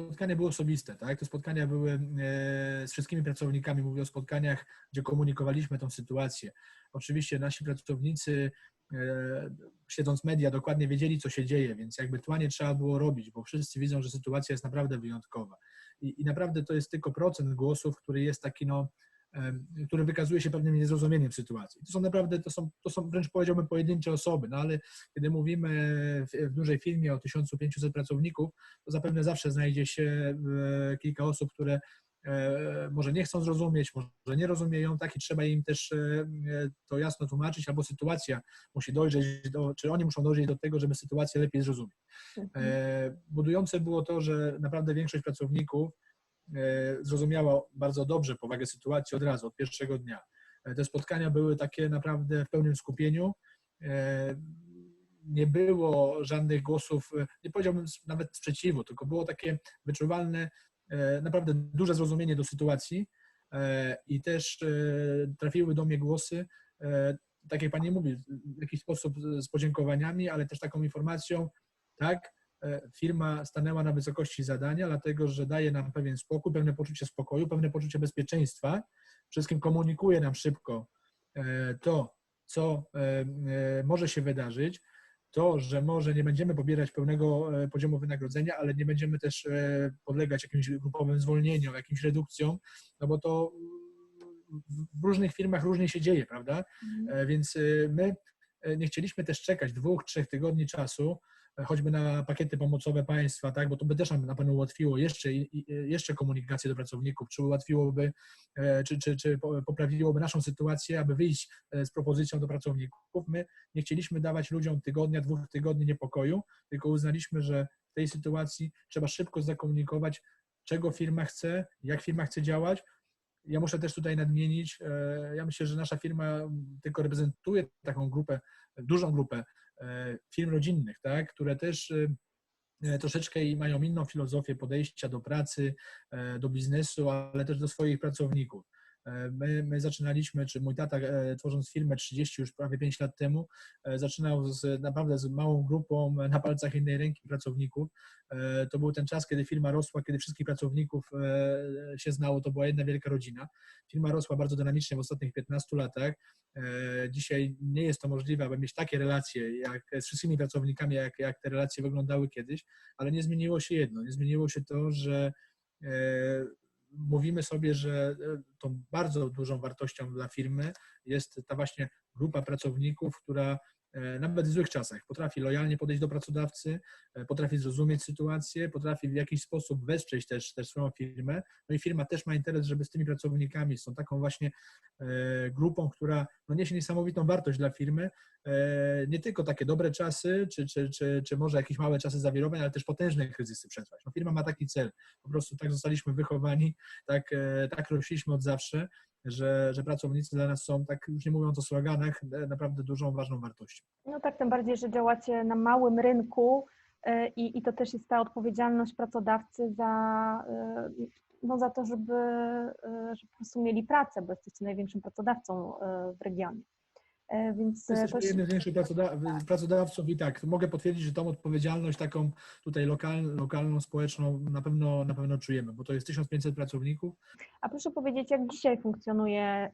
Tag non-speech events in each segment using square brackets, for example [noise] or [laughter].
spotkania były osobiste, tak? Te spotkania były e, z wszystkimi pracownikami, mówię o spotkaniach, gdzie komunikowaliśmy tą sytuację. Oczywiście nasi pracownicy, e, śledząc media, dokładnie wiedzieli, co się dzieje, więc jakby tła nie trzeba było robić, bo wszyscy widzą, że sytuacja jest naprawdę wyjątkowa. I, i naprawdę to jest tylko procent głosów, który jest taki, no, który wykazuje się pewnym niezrozumieniem sytuacji. To są naprawdę, to są, to są wręcz powiedziałbym pojedyncze osoby, no ale kiedy mówimy w, w dużej firmie o 1500 pracowników, to zapewne zawsze znajdzie się e, kilka osób, które e, może nie chcą zrozumieć, może nie rozumieją, tak i trzeba im też e, to jasno tłumaczyć, albo sytuacja musi dojrzeć, do, czy oni muszą dojrzeć do tego, żeby sytuację lepiej zrozumieć. Mhm. Budujące było to, że naprawdę większość pracowników zrozumiała bardzo dobrze powagę sytuacji od razu, od pierwszego dnia. E, te spotkania były takie naprawdę w pełnym skupieniu. E, nie było żadnych głosów, nie powiedziałbym nawet sprzeciwu, tylko było takie wyczuwalne, naprawdę duże zrozumienie do sytuacji i też trafiły do mnie głosy, tak jak Pani mówi, w jakiś sposób z podziękowaniami, ale też taką informacją, tak, E, firma stanęła na wysokości zadania, dlatego że daje nam pewien spokój, pewne poczucie spokoju, pewne poczucie bezpieczeństwa. Wszystkim komunikuje nam szybko e, to, co e, może się wydarzyć, to, że może nie będziemy pobierać pełnego poziomu wynagrodzenia, ale nie będziemy też podlegać jakimś grupowym zwolnieniom, jakimś redukcjom, no bo to w różnych firmach różnie się dzieje, prawda? Mhm. Więc my nie chcieliśmy też czekać dwóch, trzech tygodni czasu, choćby na pakiety pomocowe państwa, tak, bo to by też nam na pewno ułatwiło jeszcze, jeszcze komunikację do pracowników, czy ułatwiłoby, e, czy, czy, czy poprawiłoby naszą sytuację, aby wyjść e, z propozycją do pracowników. My nie chcieliśmy dawać ludziom tygodnia, dwóch tygodni niepokoju, tylko uznaliśmy, że w tej sytuacji trzeba szybko zakomunikować, czego firma chce, jak firma chce działać, ja muszę też tutaj nadmienić, e, ja myślę, że nasza firma tylko reprezentuje taką grupę, dużą grupę firm rodzinnych, tak, które też e, troszeczkę mają inną filozofię podejścia do pracy, e, do biznesu, ale też do swoich pracowników. E, my, my zaczynaliśmy, czy mój tata e, tworząc firmę 30 już prawie 5 lat temu, e, zaczynał z, naprawdę z małą grupą na palcach jednej ręki pracowników. To był ten czas, kiedy firma rosła, kiedy wszystkich pracowników się znało, to była jedna wielka rodzina. Firma rosła bardzo dynamicznie w ostatnich 15 latach. Dzisiaj nie jest to możliwe, aby mieć takie relacje jak z wszystkimi pracownikami, jak, jak te relacje wyglądały kiedyś, ale nie zmieniło się jedno. Nie zmieniło się to, że mówimy sobie, że e, tą bardzo dużą wartością dla firmy jest ta właśnie grupa pracowników, która nawet w złych czasach. Potrafi lojalnie podejść do pracodawcy, e, potrafi zrozumieć sytuację, potrafi w jakiś sposób wesprzeć też, też swoją firmę. No i firma też ma interes, żeby z tymi pracownikami, tą taką właśnie e, grupą, która no, niesie niesamowitą wartość dla firmy, nie tylko takie dobre czasy, czy, czy, czy, czy może jakieś małe czasy zawirowań, ale też potężne kryzysy przetrwać. No, firma ma taki cel. Po prostu tak zostaliśmy wychowani, tak, tak rośliśmy od zawsze że, że pracownicy dla nas są, tak już nie mówiąc o sloganach, naprawdę dużą, ważną wartością. No tak, tym bardziej, że działacie na małym rynku e, i, i to też jest ta odpowiedzialność pracodawcy za, e, no za to, żeby, e, żeby po prostu mieli pracę, bo jesteście największym pracodawcą w regionie. E, więc Jesteśmy jednym z większych pracodawców i tak, mogę potwierdzić, że tą odpowiedzialność taką tutaj lokal, lokalną, społeczną na pewno, na pewno czujemy, bo to jest 1500 pracowników. A proszę powiedzieć, jak dzisiaj funkcjonuje e,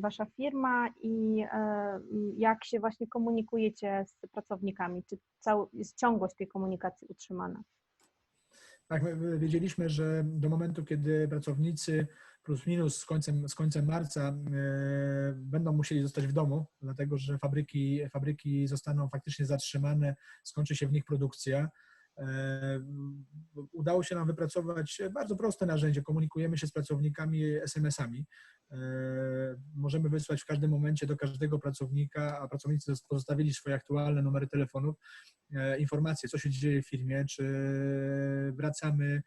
Wasza firma i e, jak się właśnie komunikujecie z pracownikami? Czy cały, jest ciągłość tej komunikacji utrzymana? Tak, my wiedzieliśmy, że do momentu, kiedy pracownicy plus minus z końcem, z końcem marca e, będą musieli zostać w domu, dlatego że fabryki, fabryki zostaną faktycznie zatrzymane, skończy się w nich produkcja. E, udało się nam wypracować bardzo proste narzędzie. Komunikujemy się z pracownikami SMS-ami. E, możemy wysłać w każdym momencie do każdego pracownika, a pracownicy pozostawili swoje aktualne numery telefonów, informacje, co się dzieje w firmie, czy wracamy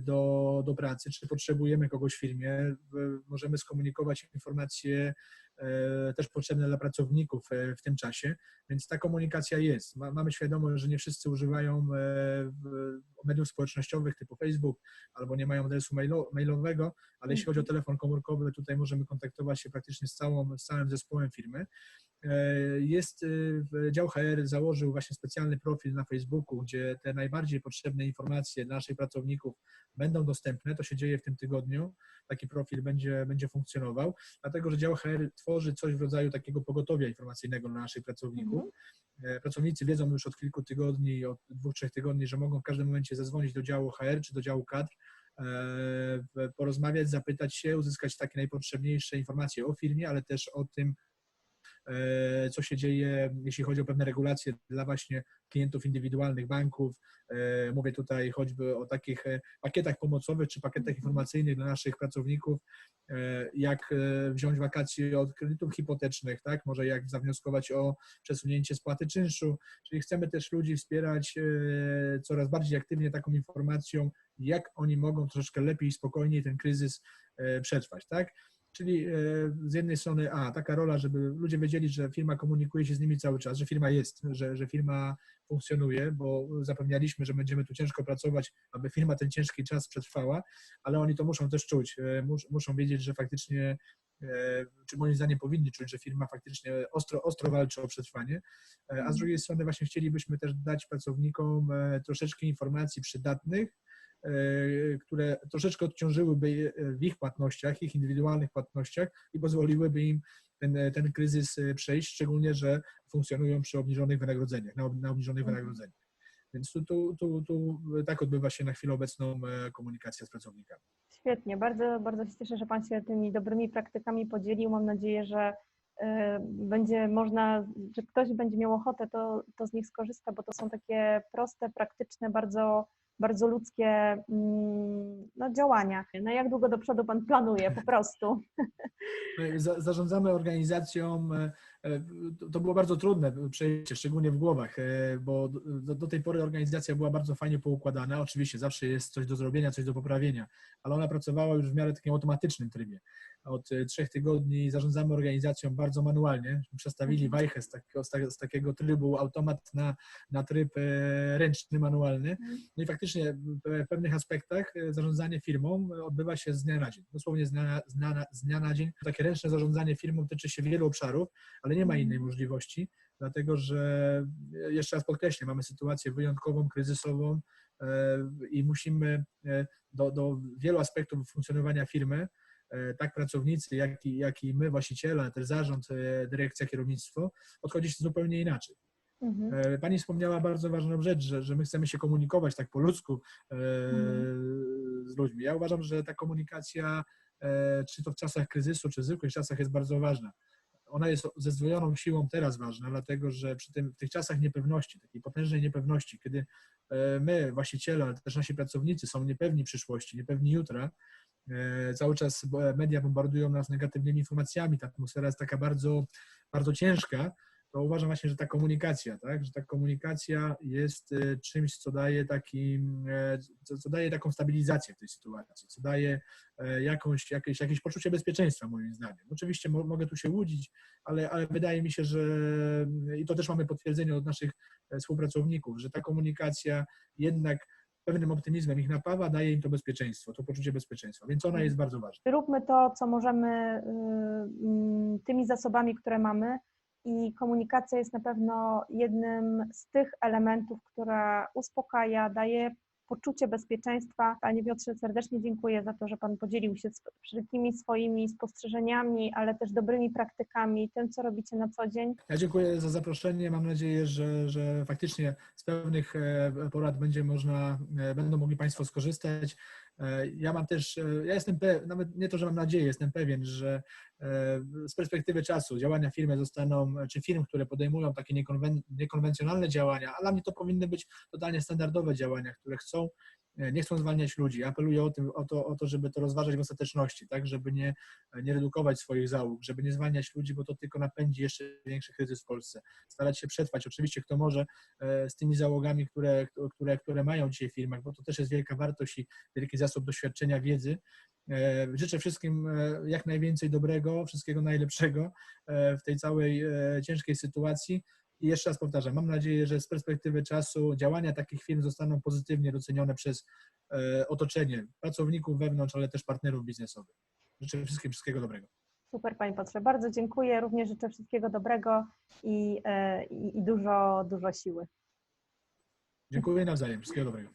do, do pracy, czy potrzebujemy kogoś w firmie. Możemy skomunikować informacje E, też potrzebne dla pracowników e, w tym czasie, więc ta komunikacja jest. Mamy świadomość, że nie wszyscy używają e, mediów społecznościowych typu Facebook albo nie mają adresu mailowego, ale jeśli chodzi o telefon komórkowy, tutaj możemy kontaktować się praktycznie z, całą, z całym zespołem firmy. Jest, dział HR założył właśnie specjalny profil na Facebooku, gdzie te najbardziej potrzebne informacje dla naszych pracowników będą dostępne. To się dzieje w tym tygodniu. Taki profil będzie, będzie funkcjonował, dlatego że dział HR tworzy coś w rodzaju takiego pogotowia informacyjnego dla naszych pracowników. Mhm. Pracownicy wiedzą już od kilku tygodni, od dwóch, trzech tygodni, że mogą w każdym momencie zadzwonić do działu HR czy do działu kadr porozmawiać, zapytać się, uzyskać takie najpotrzebniejsze informacje o firmie, ale też o tym, E, co się dzieje, jeśli chodzi o pewne regulacje dla właśnie klientów indywidualnych banków. E, mówię tutaj choćby o takich e, pakietach pomocowych czy pakietach informacyjnych dla naszych pracowników, jak wziąć wakacje od kredytów hipotecznych, tak? może jak zawnioskować o przesunięcie spłaty czynszu, czyli chcemy też ludzi wspierać coraz bardziej aktywnie taką informacją, jak oni mogą troszeczkę lepiej i spokojniej ten kryzys przetrwać. Tak? Czyli e, z jednej strony, a taka rola, żeby ludzie wiedzieli, że firma komunikuje się z nimi cały czas, że firma jest, że, że firma funkcjonuje, bo zapewnialiśmy, że będziemy tu ciężko pracować, aby firma ten ciężki czas przetrwała, ale oni to muszą też czuć, e, mus, muszą wiedzieć, że faktycznie, e, czy moim zdaniem powinni czuć, że firma faktycznie ostro, ostro walczy o przetrwanie, a z mhm. drugiej strony właśnie chcielibyśmy też dać pracownikom troszeczkę informacji przydatnych, które troszeczkę odciążyłyby w ich płatnościach, ich indywidualnych płatnościach i pozwoliłyby im ten, ten kryzys e, przejść, szczególnie, że funkcjonują przy obniżonych wynagrodzeniach, na, na obniżonych mhm. wynagrodzeniach. Więc tu, tu, tu, tu tak odbywa się na chwilę obecną e, komunikacja z pracownikami. Świetnie, bardzo, bardzo się cieszę, że Pan się tymi dobrymi praktykami podzielił. Mam nadzieję, że będzie można, że ktoś będzie miał ochotę, to, to z nich skorzysta, bo to są takie proste, praktyczne, bardzo bardzo ludzkie mm, no, działania. No jak długo do przodu Pan planuje po prostu? [laughs] Zarządzamy organizacją, e, e, to było bardzo trudne przejście, szczególnie w głowach, e, bo do, do tej pory organizacja była bardzo fajnie poukładana. Oczywiście zawsze jest coś do zrobienia, coś do poprawienia, ale ona pracowała już w miarę takim automatycznym trybie od e, trzech tygodni zarządzamy organizacją bardzo manualnie. Przestawili mhm. wajchę z takiego, z takiego trybu automat na, na tryb e, ręczny, manualny. Mhm. No i faktycznie w pewnych aspektach e, zarządzanie firmą odbywa się z dnia na dzień. Dosłownie z dnia, z dnia, z dnia na dzień. Takie ręczne zarządzanie firmą tyczy się wielu obszarów, ale nie ma innej mhm. możliwości, dlatego że jeszcze raz podkreślę, mamy sytuację wyjątkową, kryzysową i musimy do, do wielu aspektów funkcjonowania firmy tak pracownicy, jak i, jak i my, właściciele, też zarząd, e, dyrekcja, kierownictwo, odchodzić zupełnie inaczej. Mhm. E, pani wspomniała bardzo ważną rzecz, że, że my chcemy się komunikować tak po ludzku mhm. z ludźmi. Ja uważam, że ta komunikacja, czy to w czasach kryzysu, czy w zwykłych czasach jest bardzo ważna. Ona jest ze zdwojoną siłą teraz ważna, dlatego że przy tym, w tych czasach niepewności, takiej potężnej niepewności, kiedy my, właściciele, ale też nasi pracownicy są niepewni przyszłości, niepewni jutra, E, cały czas media bombardują nas negatywnymi informacjami, ta atmosfera jest taka bardzo, bardzo ciężka, to uważam właśnie, że ta komunikacja, tak, że ta komunikacja jest e, czymś, co daje taki, e, co, co daje taką stabilizację w tej sytuacji, co daje jakąś, jakieś, jakieś poczucie bezpieczeństwa moim zdaniem. Oczywiście mo, mogę tu się łudzić, ale, ale wydaje mi się, że i to też mamy potwierdzenie od naszych współpracowników, że ta komunikacja jednak pewnym optymizmem ich napawa, daje im to bezpieczeństwo, to poczucie bezpieczeństwa, więc ona jest bardzo ważna. Róbmy to, co możemy y, mm, tymi zasobami, które mamy i komunikacja jest na pewno jednym z tych elementów, która uspokaja, daje poczucie bezpieczeństwa. Panie Piotrze, serdecznie dziękuję za to, że Pan podzielił się wszelkimi swoimi spostrzeżeniami, ale też dobrymi praktykami, tym, co robicie na co dzień. Ja dziękuję za zaproszenie. Mam nadzieję, że, że faktycznie z pewnych e, porad będzie można, e, będą mogli Państwo skorzystać. E, ja mam też, ja jestem pewien, nawet nie to, że mam nadzieję, jestem pewien, że z perspektywy czasu działania firmy zostaną, czy firm, które podejmują takie niekonwen, niekonwencjonalne działania, a dla mnie to powinny być totalnie standardowe działania, które chcą E, nie chcą zwalniać ludzi. Apeluję o, tym, o, to, o to, żeby to rozważać w ostateczności, tak, żeby nie, nie redukować swoich załóg, żeby nie zwalniać ludzi, bo to tylko napędzi jeszcze większy kryzys w Polsce. Starać się przetrwać. Oczywiście kto może e, z tymi załogami, które, które, które mają dzisiaj w firmach, bo to też jest wielka wartość i wielki zasób doświadczenia, wiedzy. E, życzę wszystkim jak najwięcej dobrego, wszystkiego najlepszego w tej całej ciężkiej sytuacji. I jeszcze raz powtarzam, mam nadzieję, że z perspektywy czasu działania takich firm zostaną pozytywnie docenione przez e, otoczenie pracowników wewnątrz, ale też partnerów biznesowych. Życzę wszystkim wszystkiego dobrego. Super, Panie Piotrze, bardzo dziękuję. Również życzę wszystkiego dobrego i, e, i, i dużo, dużo siły. Dziękuję nawzajem. Wszystkiego dobrego.